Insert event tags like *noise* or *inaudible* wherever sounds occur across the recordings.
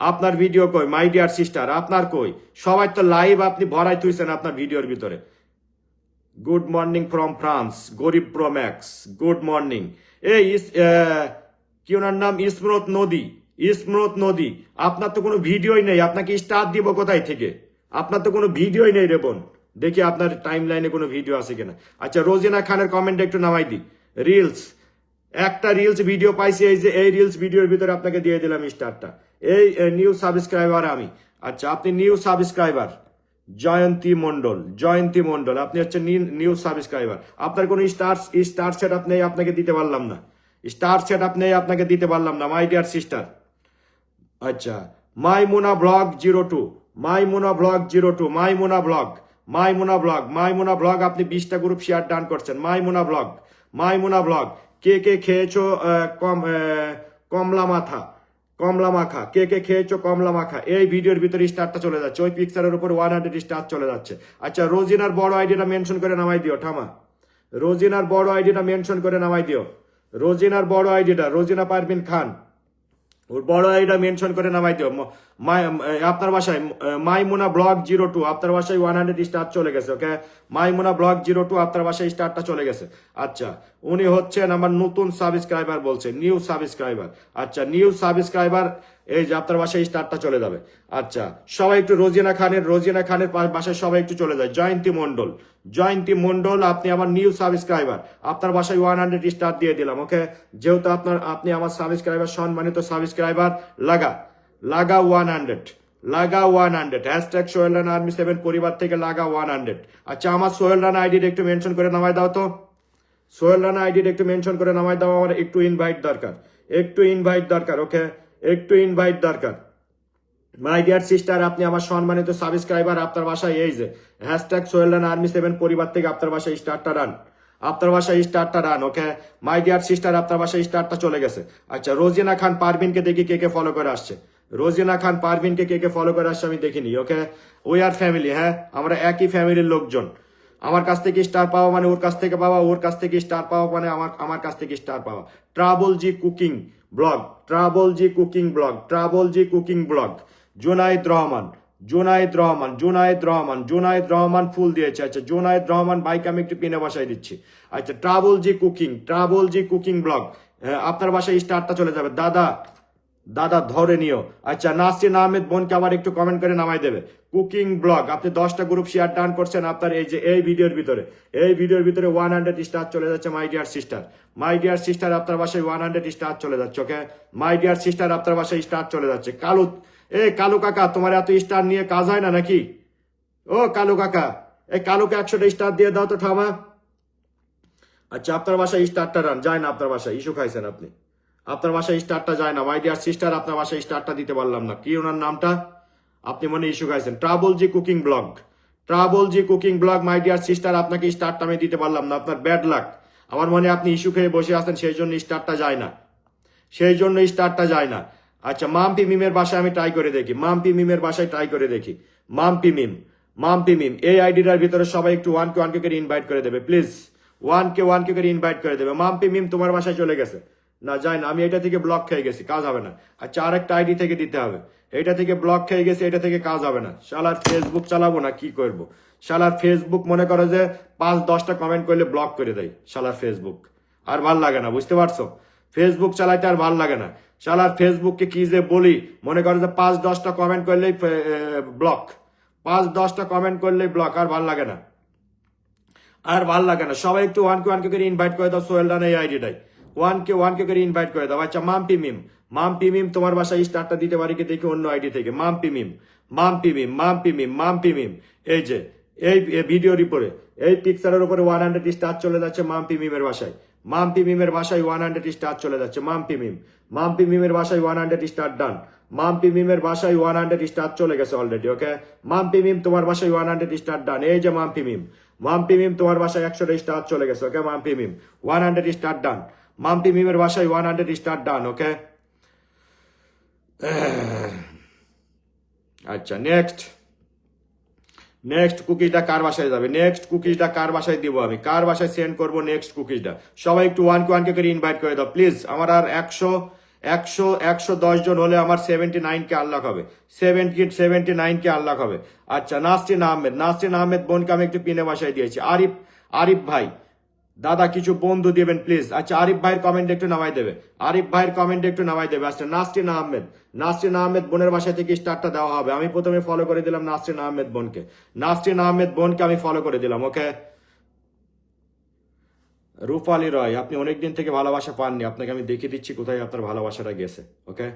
আপনার ভিডিও কই? মাই dear sister আপনার কই? সবাই তো লাইভ আপনি ভরাই তুইছেন আপনার ভিডিওর ভিতরে। গুড মর্নিং ফ্রম ফ্রান্স গরিব প্রোম্যাক্স গুড মর্নিং এই কি ওনার নাম? ইসমরত নদী ইসমরত নদী। আপনার তো কোনো ভিডিওই নেই, আপনাকে স্টার দিব কোথায় থেকে? আপনার তো কোনো ভিডিওই নেই রেবন দেখি আপনার টাইম লাইনে কোনো ভিডিও আছে কিনা। আচ্ছা রোজিনা খানের কমেন্ট একটু নামাই দিই। রিলস একটা রিলস ভিডিও পাইছি, এই যে, এই রিলস ভিডিওর ভিতরে আপনাকে দিয়ে দিলাম স্টারটা এই নিউ সাবস্ক্রাইবার আমি। আচ্ছা আপনি নিউ সাবস্ক্রাইবার জয়ন্তী মন্ডল জয়ন্তী মন্ডল আপনি হচ্ছে নিউ সাবস্ক্রাইবার আপনার কোনো স্টার স্টার সেট আপ নেই, আপনাকে দিতে পারলাম না। স্টার সেট আপ নেই, আপনাকে দিতে পারলাম না মাই ডিয়ার সিস্টার আচ্ছা Maimuna blog zero two Maimuna blog zero two Maimuna blog Maimuna blog Maimuna blog আপনি বিশটা গ্রুপ শেয়ার ডান করছেন Maimuna blog Maimuna blog. কে কে খেয়েছো কম কমলা মাথা কমলা মাখা। কে কে খেয়েছো কমলা মাখা? এই ভিডিওর ভিতরে স্টারটা চলে যাচ্ছে। ওই পিকচারের উপর ওয়ান হান্ড্রেড স্টার চলে যাচ্ছে। আচ্ছা রোজিনার বড় আইডিটা মেনশন করে নামাই দিও ঠামা রোজিনার বড় আইডিটা মেনশন করে নামাই দিও। রোজিনার বড় আইডিটা, রোজিনা পারভিন খান। বড় আইডা মেনশন করে নামাই দিও। আপনার বাসায় মাইমুনা ব্লক জিরো টু, আপনার বাসায় ওয়ান হান্ড্রেড স্টার চলে গেছে okay Maimuna blog zero two, আপনার বাসায় স্টারটা চলে গেছে। আচ্ছা উনি হচ্ছেন আমার নতুন সাবস্ক্রাইবার বলছে নিউ সাবস্ক্রাইবার আচ্ছা নিউ সাবস্ক্রাইবার এই যে আপনার বাসায় স্টারটা চলে যাবে। আচ্ছা সবাই একটু রোজিনা খানের রোজিনা খানের বাসায় সবাই একটু চলে যায়। জয়ন্তী মন্ডল জয়ন্তী মন্ডল আপনি আমার নিউ সাবস্ক্রাইবার আপনার বাসায় ওয়ান হান্ড্রেড স্টার দিয়ে দিলাম ওকে যেহেতু আপনার, আপনি আমার সাবস্ক্রাইবার সম্মানিত সাবস্ক্রাইবার লাগা। লাগা ওয়ান হান্ড্রেড লাগা one hundred hashtag Sohel Rana army seven পরিবার থেকে লাগা ওয়ান হান্ড্রেড আচ্ছা আমার সোহেল রানা আইডিটা একটু মেনশন করে নামায় দাও তো। সোহেল রানা আইডিটা একটু মেনশন করে নামায় দাও, আমার একটু ইনভাইট দরকার। একটু ইনভাইট দরকার ওকে একটু ইনভাইট দরকার। মাই ডিয়ার সিস্টার আপনি আমার সম্মানিত সাবস্ক্রাইবার আপনার বাসায় এই যে hashtag Sohel Rana army seven পরিবার থেকে আপনার বাসায় স্টারটা রান আপনার বাসায় স্টারটা run okay my dear sister আপনার বাসায় স্টারটা চলে গেছে। আচ্ছা রোজিনা খান পারভিনকে দেখি কে কে ফলো করে আসছে। রোজিনা খান পারভিনকে কে কে ফলো করে আসছে আমি দেখিনি ওকে উই আর ফ্যামিলি হ্যাঁ? আমরা একই ফ্যামিলির লোকজন। আমার কাছ থেকে স্টার পাওয়া মানে ওর কাছ থেকে পাওয়া, ওর কাছ থেকে স্টার পাওয়া মানে আমার আমার কাছ থেকে স্টার পাওয়া। Trouble G cooking blog, trouble G cooking blog, trouble G cooking blog. Junaid Rahman Junaid Rahman Junaid Rahman Junaid Rahman ফুল দিয়েছে। আচ্ছা জোনায়েদ রহমান বাইক আমি একটু পিনে বাসায় দিচ্ছি। আচ্ছা trouble G cooking, trouble G cooking blog আপনার বাসায় স্টারটা চলে যাবে। দাদা দাদা, ধরে নিও। আচ্ছা নাসরিন আহমেদ বোনকে আবার একটু কমেন্ট করে নামাই দেবে। কুকিং ব্লগ, আপনি দশটা গ্রুপ শেয়ার ডান করছেন আপনার এই যে, এই ভিডিওর ভিতরে। এই ভিডিওর ভিতরে ওয়ান হান্ড্রেড স্টার চলে যাচ্ছে my dear sister my dear sister আপনার বাসায় ওয়ান হান্ড্রেড স্টার চলে যাচ্ছে ওকে মাই ডিয়ার সিস্টার আপনার বাসায় স্টার চলে যাচ্ছে। কালু এ কালু কাকা, তোমার এত স্টার নিয়ে কাজ হয় না নাকি? ও কালু কাকা, এই কালুকে একশোটা স্টার দিয়ে দাও তো ঠামা আচ্ছা আপনার বাসায় স্টারটা রান যায় না আপনার বাসায়, ইস্যু খাইছেন আপনি। আপনার বাসায় স্টারটা যায় না। মাই ডিয়ার সিস্টার আপনার বাসায় স্টারটা দিতে পারলাম না। কি ওনার নামটা? আপনি মনে ইস্যু খাইছেন trouble G cooking blog trouble G cooking blog my dear sister আপনাকে স্টারটা আমি দিতে পারলাম না। আপনার ব্যাড লাক আমার মনে আপনি ইস্যু খেয়ে বসে আছেন, সেই জন্য স্টারটা যায় না। সেই জন্য স্টারটা যায় না। আচ্ছা মাম্পি মিমের বাসায় আমি ট্রাই করে দেখি। মাম্পি মিমের বাসায় ট্রাই করে দেখি। মাম্পি মিম মাম্পি মিম, এই আইডিটার ভিতরে সবাই একটু ওয়ান কে ওয়ান কে করে ইনভাইট করে দেবে please one K one K করে ইনভাইট করে দেবে। মাম্পি মিম তোমার বাসায় চলে গেছে। না, যাই না, আমি এটা থেকে ব্লক খেয়ে গেছি, কাজ হবে না। আচ্ছা আরেকটা আইডি থেকে দিতে হবে। এটা থেকে ব্লক খেয়ে গেছি, এটা থেকে কাজ হবে না। শালার ফেসবুক চালাবো না, কি করব? শালার ফেসবুক মনে করো যে পাঁচ, দশটা কমেন্ট করলে ব্লক করে দেয়, শালার ফেসবুক আর ভালো লাগে না, বুঝতে পারছ? ফেসবুক চালাইতে আর ভালো লাগে না। শালার ফেসবুককে কি যে বলি, মনে করো যে পাঁচ, দশটা কমেন্ট করলেই ব্লক পাঁচ, দশটা কমেন্ট করলেই ব্লক আর ভালো লাগে না। আর ভালো লাগে না। সবাই একটু one K one K invite করে দাও, সোহেল রানা এই আইডিটাই ওয়ান কে ওয়ান কে করে ইনভাইট করে দাও। আচ্ছা মাম্পি মিম। মাম্পি মিম, তোমার বাসায় স্টারটা দিতে পারি কি দেখি অন্য আইডি থেকে? মাম্পি মিম মাম্পি মিম মাম্পি মিম মাম্পি মিম। এই যে, এই ভিডিওর উপরে এই পিকচারের উপরে ওয়ান হান্ড্রেড স্টার চলে যাচ্ছে মাম্পি মিমের বাসায়। মাম্পি মিমের বাসায় ওয়ান হান্ড্রেড স্টার চলে যাচ্ছে মাম্পি মিম। মাম্পি মিমের বাসায় one hundred star done Mampi মিমের বাসায় ওয়ান হান্ড্রেড স্টার চলে গেছে অলরেডি ওকে মাম্পি মিম, তোমার বাসায় ওয়ান হান্ড্রেড স্টার ডান এই যে মাম্পি মিম। মাম্পি মিম, তোমার বাসায় একশোটা স্টার চলে গেছে okay Mampi Mim one hundred star done Mampi মিমের বাসায় one hundred star done okay আচ্ছা নেক্সট নেক্সট কুকিজটা কার বাসায় যাবে? নেক্সট কুকিজটা কার বাসায় দিব আমি? কার বাসায় সেন্ড করব নেক্সট কুকিজটা সবাই একটু ওয়ান কে ওয়ান কে করে ইনভাইট করে দাও প্লিজ আমার আর একশো একশো একশো দশ জন হলে আমার সেভেন্টি নাইন কে আল্লাহ হবে। সেভেন্টি সেভেন্টি নাইন কে আল্লাহ হবে। আচ্ছা নাসরিন আহমেদ নাসরিন আহমেদ বোনকে আমি একটু পিনে বাসায় দিয়েছি। আরিফ আরিফ ভাই দাদা, কিছু বন্ধু দিবেন প্লিজ আচ্ছা আরিফ ভাইয়ের কমেন্ট একটু নামাই দেবে। আরিফ ভাইয়ের কমেন্ট একটু নামাই দেবে। আচ্ছা নাসরিন আহমেদ। নাসরিন আহমেদ বোনের বাসা থেকে স্টারটা দেওয়া হবে। আমি প্রথমে ফলো করে দিলাম নাসরিন আহমেদ বোনকে। নাসরিন আহমেদ বোনকে আমি ফলো করে দিলাম ওকে রূপালী রয়, আপনি অনেকদিন থেকে ভালোবাসা পাননি। আপনাকে আমি দেখিয়ে দিচ্ছি কোথায় আপনার ভালোবাসাটা গেছে ওকে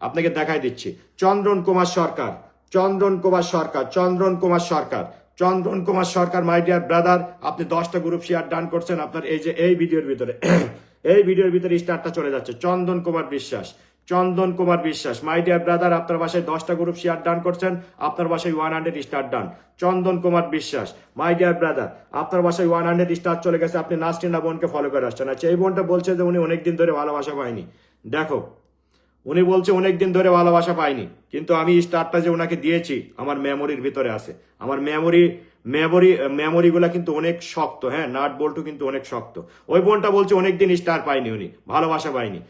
আপনাকে দেখাই দিচ্ছি। Chandran Kumar Sarkar, Chandran Kumar Sarkar, Chandran Kumar Sarkar. Chandran Kumar Sarkar my dear brother আপনি দশটা গ্রুপ শেয়ার ডান করছেন আপনার এই যে, এই ভিডিওর ভিতরে। *coughs* এই ভিডিওর ভিতরে স্টারটা চলে যাচ্ছে। চন্দন কুমার বিশ্বাস, চন্দন Kumar Biswas my dear brother আপনার বাসায় দশটা গ্রুপ শেয়ার ডান করছেন, আপনার বাসায় one hundred star done Chandan Kumar Biswas my dear brother আপনার বাসায় ওয়ান হান্ড্রেড স্টার চলে গেছে, আপনি নাস্টিনা বোনকে ফলো করে আসছেন। আচ্ছা এই বোনটা বলছে যে উনি অনেকদিন ধরে ভালোবাসা পায়নি। দেখো উনি বলছে, অনেকদিন ধরে ভালোবাসা পাইনি। কিন্তু আমি স্টারটা যে ওনাকে দিয়েছি, আমার মেমোরির ভিতরে আছে। আমার মেমোরি মেমোরি মেমোরিগুলা কিন্তু অনেক শক্ত হ্যাঁ? নাট বল্টু কিন্তু অনেক শক্ত। ওই বোনটা বলছে, অনেকদিন স্টার পাইনি উনি, ভালোবাসা পাইনি।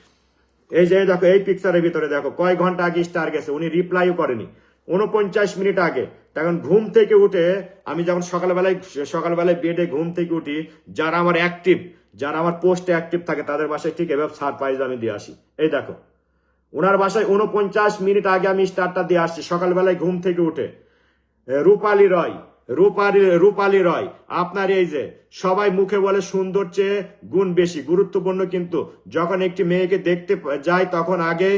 এই যে দেখো, এই পিকচারের ভিতরে দেখো কয় ঘণ্টা আগে স্টার গেছে, উনি রিপ্লাইও করেনি। উনপঞ্চাশ মিনিট আগে, তখন ঘুম থেকে উঠে আমি যখন সকালবেলায় সকালবেলায় বেডে ঘুম থেকে উঠি, যারা আমার অ্যাক্টিভ যারা আমার পোস্টে অ্যাক্টিভ থাকে, তাদের বাসায় ঠিক এভাবে সারপ্রাইজ আমি দিয়ে আসি। এই দেখো ওনার বাসায় উনপঞ্চাশ মিনিট আগে আমি স্টারটা দিয়ে আসছি। সকালবেলায় ঘুম থেকে উঠে। রূপালী রয়, রূপালী রূপালী রয়, আপনার এই যে সবাই মুখে বলে সুন্দর চেয়ে গুণ বেশি, গুরুত্বপূর্ণ কিন্তু যখন একটি মেয়েকে দেখতে যায় তখন আগে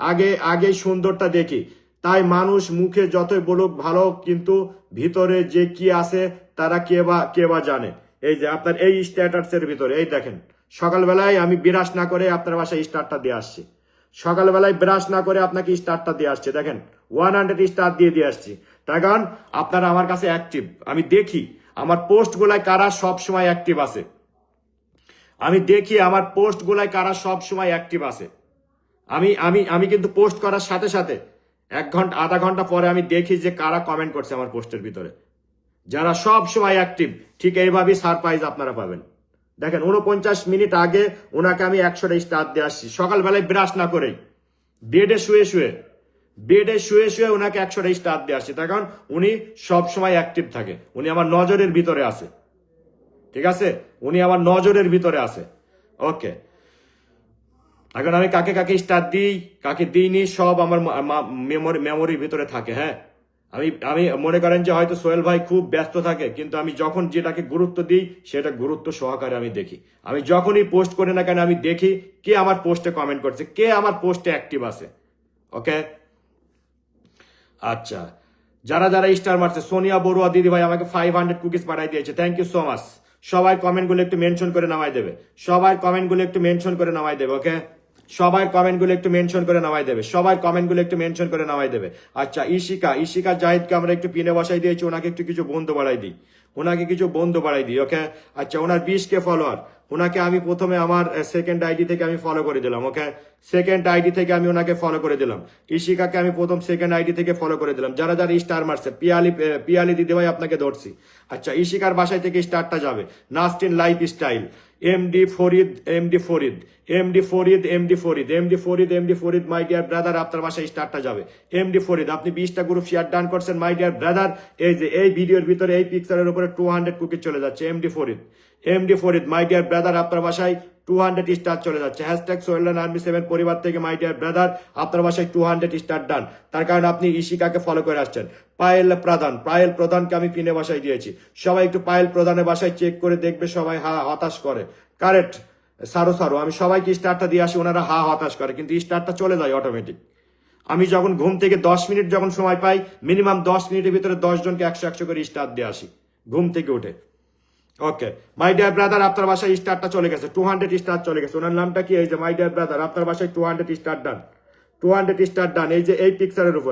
আগে আগে সুন্দরটা দেখি। তাই মানুষ মুখে যতই বলুক ভালো, কিন্তু ভিতরে যে কি আছে তারা কে বা কে বা জানে। এই যে আপনার এই স্ট্যাটাসের ভিতরে, এই দেখেন। সকালবেলায় আমি বিরাস না করে আপনার বাসায় স্টারটা দিয়ে আসছি। সকালবেলায় ব্রাশ না করে আপনাকে স্টারটা দিয়ে আসছে। দেখেন ওয়ান হান্ড্রেড স্টার দিয়ে দিয়ে আসছি। তার কারণ আপনারা আমার কাছে অ্যাক্টিভ আমি দেখি, আমার পোস্ট গুলায় কারা সব সময় অ্যাক্টিভ আছে। আমি দেখি, আমার পোস্ট গুলায় কারা সব সময় অ্যাক্টিভ আছে। আমি আমি আমি কিন্তু পোস্ট করার সাথে সাথে এক ঘণ্টা, আধা ঘণ্টা পরে আমি দেখি যে কারা কমেন্ট করছে আমার পোস্টের ভিতরে। যারা সব সময় অ্যাক্টিভ ঠিক এইভাবেই সারপ্রাইজ আপনারা পাবেন। দেখেন উনপঞ্চাশ মিনিট আগে ওনাকে আমি একশোটা স্টার দিয়ে আসছি। সকালবেলায় ব্রাশ না করেই। বেডে শুয়ে শুয়ে। বেডে শুয়ে শুয়ে ওনাকে একশোটা স্টার দিয়ে আসছি। তার কারণ উনি সব সময় অ্যাক্টিভ থাকে। উনি আমার নজরের ভিতরে আছে। ঠিক আছে? উনি আমার নজরের ভিতরে আছে। ওকে। এখন আমি কাকে কাকে স্টার দিই, কাকে দিইনি, সব আমার মেমোরি, মেমোরির ভিতরে থাকে হ্যাঁ? আমি আমি মনে করেন যে হয়তো সোহেল ভাই খুব ব্যস্ত থাকে, কিন্তু আমি যখন যেটাকে গুরুত্ব দিই, সেটা গুরুত্ব সহকারে আমি দেখি। আমি যখনই পোস্ট করি না কেন, আমি দেখি কে আমার পোস্টে কমেন্ট করছে, কে আমার পোস্টে অ্যাক্টিভ আছে। ওকে আচ্ছা। যারা যারা স্টার মারছে, সোনিয়া বড়ুয়া দিদি ভাই আমাকে ফাইভ হান্ড্রেড কুকিজ পাঠাই দিয়েছে। থ্যাংক ইউ সো মাচ সবাই কমেন্টগুলো একটু মেনশন করে নামাই দেবে। সবাই কমেন্টগুলো একটু মেনশন করে নামাই দেবে ওকে সবাই কমেন্টগুলো একটু মেনশন করে নামাই দেবে। সবাই কমেন্টগুলো একটু মেনশন করে নামাই দেবে। আচ্ছা ইশিকা ইশিকা জাহিদকে আমরা একটু পিনে বসাই দিয়েছি, ওনাকে একটু কিছু বন্ধু বাড়াই দিই। ওনাকে কিছু বন্ধু বাড়াই দিই, ওকে? আচ্ছা ওনার বিশ কে ফলোয়ার ওনাকে আমি প্রথমে আমার সেকেন্ড আইডি থেকে আমি ফলো করে দিলাম, ওকে? সেকেন্ড আইডি থেকে আমি ওনাকে ফলো করে দিলাম। ইশিকাকে আমি প্রথম সেকেন্ড আইডি থেকে ফলো করে দিলাম। যারা যারা স্টার মারছে, পিয়ালি পিয়ালি দিদিভাই আপনাকে ধরছি। আচ্ছা ইশিকার বাসায় থেকে স্টারটা যাবে। নাস্টিন lifestyle MD Farid MD Farid MD Farid MD Farid MD Farid MD Farid my dear brother আপনার বাসায় স্টারটা যাবে। এমডি ফরিদ আপনি বিশটা গ্রুপ শেয়ার ডান করছেন মাই ডিয়ার ব্রাদার এই যে, এই ভিডিওর ভিতরে, এই পিকচারের উপরে টু হান্ড্রেড কুকি চলে যাচ্ছে MD Farid MD Farid my dear brother আপনার বাসায় টু হান্ড্রেড স্টার চলে যাচ্ছে। হ্যাশট্যাগ সোয়েল্ডান আর্মি সেভেন পরিবার থেকে মাই ডিয়ার ব্রাদার আপনার বাসায় টু হান্ড্রেড স্টার ডান তার কারণে আপনি ইশিকাকে ফলো করে আসছেন। পায়েল প্রধান, পায়েল প্রধানকে আমি পিনে বাসায় দিয়েছি। সবাই একটু পায়েল প্রধানের বাসায় চেক করে দেখবে সবাই হা হতাশ করে। কারেক্ট সারো সারো, আমি সবাইকে স্টারটা দিয়ে আসি, ওনারা হা হতাশ করে, কিন্তু স্টারটা চলে যায় অটোমেটিক আমি যখন ঘুম থেকে দশ মিনিট যখন সময় পাই মিনিমাম দশ মিনিটের ভিতরে জনকে একশো একশো করে স্টার দিয়ে আসি, ঘুম থেকে উঠে। ওকে মাই ডিয়ার ব্রাদার আপনার বাসায় স্টারটা চলে গেছে টু হান্ড্রেড স্টার চলে গেছে। ওনার নামটা কি? এই যে মাই ডিয়ার ব্রাদার আপনার বাসায় two hundred star done two hundred star done এই যে, এই পিকচারের উপর।